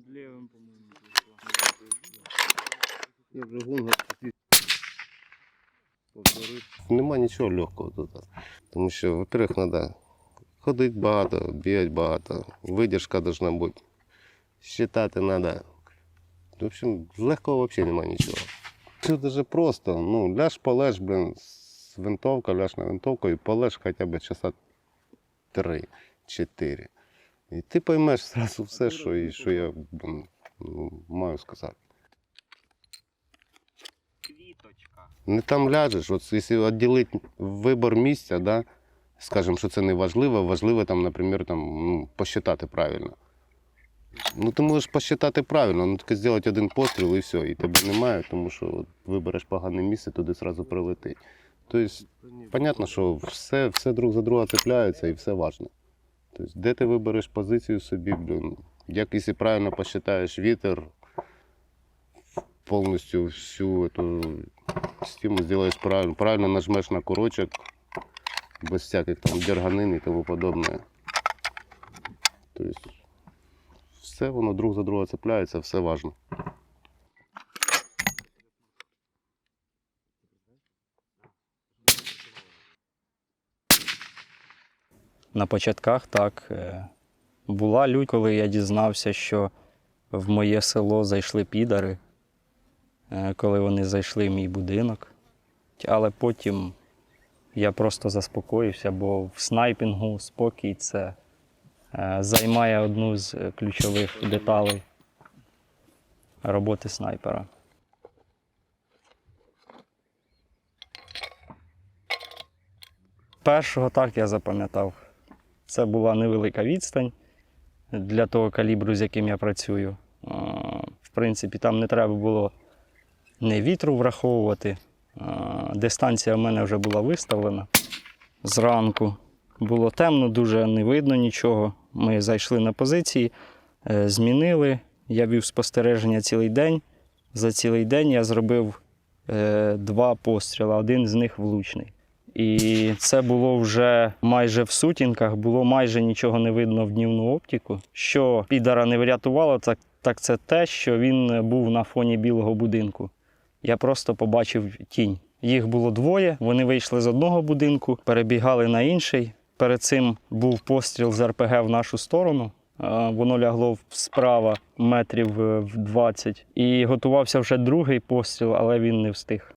Над левым, по-моему, Я вже гонга. Нема нічого легкого тут. Тому що, во-первых, треба ходити багато, бігати багато, видержка повинна бути. Считати треба. В общем, легкого взагалі немає нічого. Все дуже просто. Ну, ляж полеж, блин, з винтовка, ляж на винтовку і полеж хоча б часа три-чотири. І ти поймеш зразу все, що, і, що я ну, маю сказати. Квіточка. Не там ляжеш. От якщо відділити вибір місця, да, скажімо, що це не важливо, важливо там, наприклад, там, ну, посчитати правильно. Ну, ти можеш посчитати правильно, ну тільки зробити один постріл і все, і тебе немає, тому що от, вибереш погане місце, туди одразу прилетить. Тобто, понятно, що все, все друг за друга цепляється і все важливо. Тобто, де ти вибереш позицію собі, блін, як якщо правильно посчитаєш вітер, повністю всю эту стіму зробиш правильно, правильно нажмеш на курочок, без всяких там дерганин і тому подобне. Тобто, все воно друг за друга цепляється, все важно. На початках так. е, Була лють, коли я дізнався, що в моє село зайшли підари, е, коли вони зайшли в мій будинок. Але потім я просто заспокоївся, бо в снайпінгу спокій це е, займає одну з ключових деталей роботи снайпера. Першого так я запам'ятав. Це була невелика відстань для того калібру, з яким я працюю. В принципі, там не треба було не вітру враховувати. Дистанція в мене вже була виставлена зранку. Було темно, дуже не видно нічого. Ми зайшли на позиції, е, змінили. Я вів спостереження цілий день. За цілий день я зробив е, два постріли, один з них влучний. І це було вже майже в сутінках, було майже нічого не видно в днівну оптику. Що підара не врятувало, так, так це те, що він був на фоні білого будинку. Я просто побачив тінь. Їх було двоє, вони вийшли з одного будинку, перебігали на інший. Перед цим був постріл з РПГ в нашу сторону. Воно лягло справа метрів е, в 20. І готувався вже другий постріл, але він не встиг.